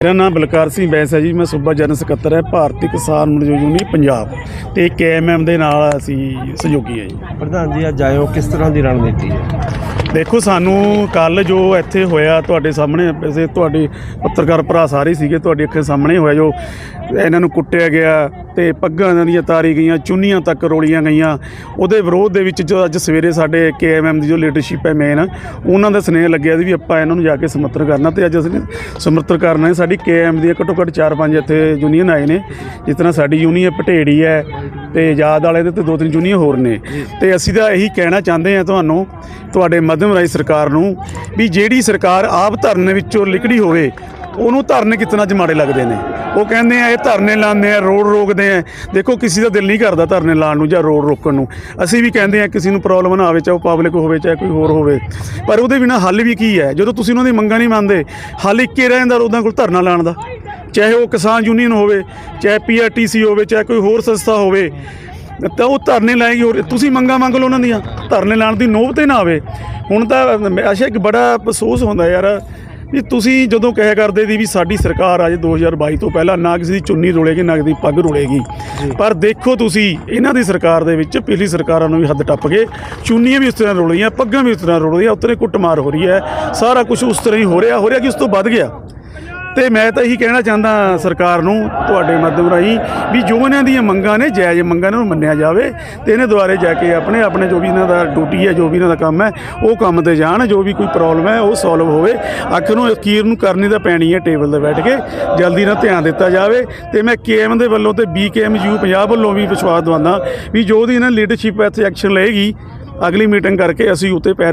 ਮੇਰਾ ਨਾਮ ਬਲਕਾਰ ਸਿੰਘ ਬੈਂਸ ਹੈ ਜੀ ਮੈਂ ਸੂਬਾ ਜਨਰਲ ਸਕੱਤਰ ਹੈ ਭਾਰਤੀ ਕਿਸਾਨ ਮਜ਼ਦੂਰ ਯੂਨੀਅਨ ਪੰਜਾਬ ਤੇ ਕੇਐਮਐਮ ਦੇ ਨਾਲ ਅਸੀਂ ਸਹਿਯੋਗੀ ਹੈ ਜੀ। ਪ੍ਰਧਾਨ ਜੀ ਅੱਜ ਆਇਓ ਕਿਸ ਤਰ੍ਹਾਂ ਦੀ ਰਣਨੀਤੀ ਹੈ? ਦੇਖੋ ਸਾਨੂੰ ਕੱਲ ਜੋ ਇੱਥੇ ਹੋਇਆ ਤੁਹਾਡੇ ਸਾਹਮਣੇ ਵੈਸੇ ਤੁਹਾਡੇ ਪੱਤਰਕਾਰ ਭਰਾ ਸਾਰੇ ਸੀਗੇ ਤੁਹਾਡੀ ਅੱਖਾਂ ਸਾਹਮਣੇ ਹੋਇਆ ਜੋ ਇਹਨਾਂ ਨੂੰ ਕੁੱਟਿਆ ਗਿਆ ਤੇ ਪੱਗਾਂ ਇਹਨਾਂ ਦੀਆਂ ਤਾਰੀ ਗਈਆਂ, ਚੁੰਨੀਆਂ ਤੱਕ ਰੋਲੀਆਂ ਗਈਆਂ। ਉਹਦੇ ਵਿਰੋਧ ਦੇ ਵਿੱਚ ਜੋ ਅੱਜ ਸਵੇਰੇ ਸਾਡੇ ਕੇਐਮਐਮ ਦੀ ਜੋ ਲੀਡਰਸ਼ਿਪ ਹੈ ਮੇਨ ਉਹਨਾਂ ਦਾ ਸਨੇਹ ਲੱਗਿਆ ਸੀ ਵੀ ਆਪਾਂ ਇਹਨਾਂ ਨੂੰ ਜਾ ਕੇ ਸਮਰਥਨ ਕਰਨਾ ਤੇ ਅੱਜ ਅਸੀਂ ਸਮਰਥਨ ਕਰਨਾ ਹੈ ਸਾਡੀ ਕੇਐਮ ਦੀ ਘੱਟੋ ਘੱਟ 4-5 ਇੱਥੇ ਯੂਨੀਅਨ ਆਏ ਨੇ, ਜਿਸ ਤਰ੍ਹਾਂ ਸਾਡੀ ਯੂਨੀਅਨ ਪਟੇੜੀ ਹੈ ਤੇ ਆਜ਼ਾਦ ਵਾਲੇ ਦੇ ਤੇ ਦੋ ਤਿੰਨ ਯੂਨੀਅਨ ਹੋਰ ਨੇ। ਤੇ ਅਸੀਂ ਤਾਂ ਇਹੀ ਕਹਿਣਾ ਚਾਹੁੰਦੇ ਹਾਂ ਤੁਹਾਨੂੰ, ਤੁਹਾਡੇ ਮਾਧਿਅਮ ਰਾਈ ਸਰਕਾਰ ਨੂੰ ਵੀ ਜਿਹੜੀ ਸਰਕਾਰ ਆਪ ਧਰਨੇ ਵਿੱਚੋਂ ਲਿਕੜੀ ਹੋਵੇ, ਉਹਨੂੰ ਧਰਨੇ ਕਿਤਨਾ ਚ ਮਾੜੇ ਲੱਗਦੇ ਨੇ। ਉਹ ਕਹਿੰਦੇ ਆ, ਇਹ ਧਰਨੇ ਲਾਉਂਦੇ ਆ, ਰੋਡ ਰੋਕਦੇ ਆ। ਦੇਖੋ, ਕਿਸੇ ਦਾ ਦਿਲ ਨਹੀਂ ਕਰਦਾ ਧਰਨੇ ਲਾਉਣ ਨੂੰ ਜਾਂ ਰੋਡ ਰੋਕਣ ਨੂੰ। ਅਸੀਂ ਵੀ ਕਹਿੰਦੇ ਆ, ਕਿਸੇ ਨੂੰ ਪ੍ਰੋਬਲਮ ਨਾ ਆਵੇ, ਚਾਹੇ ਉਹ ਪਬਲਿਕ ਹੋਵੇ, ਚਾਹੇ ਕੋਈ ਹੋਰ ਹੋਵੇ। ਪਰ ਉਹਦੇ ਬਿਨਾ ਹੱਲ ਵੀ ਕੀ ਹੈ? ਜਦੋਂ ਤੁਸੀਂ ਉਹਨਾਂ ਦੀ ਮੰਗਾਂ ਨਹੀਂ ਮੰਨਦੇ, ਹੱਲ ਇੱਕੇ ਰਹਿ ਜਾਂਦਾ ਉਹਨਾਂ ਕੋਲ ਧਰਨਾ ਲਾਉਣ ਦਾ। ਚਾਹੇ ਉਹ ਕਿਸਾਨ ਯੂਨੀਅਨ ਹੋਵੇ, ਚਾਹੇ ਪੀਆਰਟੀਸੀ ਹੋਵੇ, ਚਾਹੇ ਕੋਈ ਹੋਰ ਸੰਸਥਾ ਹੋਵੇ, ਤਾਂ ਉਹ ਧਰਨੇ ਲਾਏਗੀ ਹੋਰ ਤੁਸੀਂ ਮੰਗਾਂ ਮੰਗ ਲਓ ਉਹਨਾਂ ਦੀਆਂ। ਧਰਨੇ ਲਾਉਣ ਦੀ ਨੋਬਤ ਹੀ ਨਾ ਆਵੇ। ਹੁਣ ਤਾਂ ਅਸ਼ਾ ਇੱਕ ਬੜਾ ਅਫਸੋਸ ਹੁੰਦਾ ਯਾਰ। ਵੀ ਤੁਸੀਂ ਜਦੋਂ ਕਹਿਆ ਕਰਦੇ ਦੀ ਵੀ ਸਾਡੀ ਸਰਕਾਰ ਅੱਜ 2022 ਤੋਂ ਪਹਿਲਾਂ ਨਾ ਕਿਸੇ ਦੀ ਚੁੰਨੀ ਰੋਲੇਗੀ ਨਾ ਕਿਸੇ ਦੀ ਪੱਗ ਰੋਲੇਗੀ। ਪਰ ਦੇਖੋ ਤੁਸੀਂ ਇਹਨਾਂ ਦੀ ਸਰਕਾਰ ਦੇ ਵਿੱਚ ਪਿਛਲੀ ਸਰਕਾਰਾਂ ਨੂੰ ਵੀ ਹੱਦ ਟੱਪ ਗਏ। ਚੁੰਨੀਆਂ ਵੀ ਉਸ ਤਰ੍ਹਾਂ ਰੋਲੀਆਂ ਪੱਗਾਂ ਵੀ ਉਸ ਤਰ੍ਹਾਂ ਰੋਲੀਆਂ ਉਤਰੇ ਕੁੱਟਮਾਰ ਹੋ ਰਹੀ ਹੈ। ਸਾਰਾ ਕੁਝ ਉਸ ਤਰ੍ਹਾਂ ਹੀ ਹੋ ਰਿਹਾ ਹੋ ਰਿਹਾ ਕਿ ਉਸ ਤੋਂ ਵੱਧ ਗਿਆ? ਤੇ ਮੈਂ ਤਾਂ ਇਹੀ ਕਹਿਣਾ ਚਾਹੁੰਦਾ ਸਰਕਾਰ ਨੂੰ, ਤੁਹਾਡੇ ਮਾਧਿਅਮ ਰਾਹੀਂ, ਵੀ ਜੋ ਇਹਨਾਂ ਦੀਆਂ ਮੰਗਾਂ ਨੇ, ਜਾਇਜ਼ ਮੰਗਾਂ ਨੂੰ ਮੰਨਿਆ ਜਾਵੇ ਤੇ ਇਹਨੇ ਦੁਆਰੇ ਜਾ ਕੇ ਆਪਣੇ ਆਪਣੇ ਜੋ ਵੀ ਇਹਨਾਂ ਦਾ ਡਿਊਟੀ ਹੈ, ਜੋ ਵੀ ਇਹਨਾਂ ਦਾ ਕੰਮ ਹੈ, ਉਹ ਕੰਮ ਤੇ ਜਾਣ, ਜੋ ਵੀ ਕੋਈ ਪ੍ਰੋਬਲਮ ਹੈ, ਉਹ ਸੋਲਵ ਹੋਵੇ। ਅੱਖ ਨੂੰ, ਅਖੀਰ ਨੂੰ ਕਰਨੀ ਤਾਂ ਪੈਣੀ ਹੈ ਟੇਬਲ ਤੇ ਬੈਠ ਕੇ, ਜਲਦੀ ਨਾਲ ਧਿਆਨ ਦਿੱਤਾ ਜਾਵੇ। ਤੇ ਮੈਂ ਕੇਐਮ ਦੇ ਵੱਲੋਂ ਤੇ ਬੀਕੇਐਮਯੂ ਪੰਜਾਬ ਵੱਲੋਂ ਵੀ ਵਿਸ਼ਵਾਸ ਦਵਾਉਂਦਾ ਵੀ ਜੋ ਦੀ ਇਹਨਾਂ ਲੀਡਰਸ਼ਿਪ ਇੱਥੇ ਐਕਸ਼ਨ ਲਏਗੀ, ਅਗਲੀ ਮੀਟਿੰਗ ਕਰਕੇ ਅਸੀਂ ਉੱਤੇ ਪੈਰ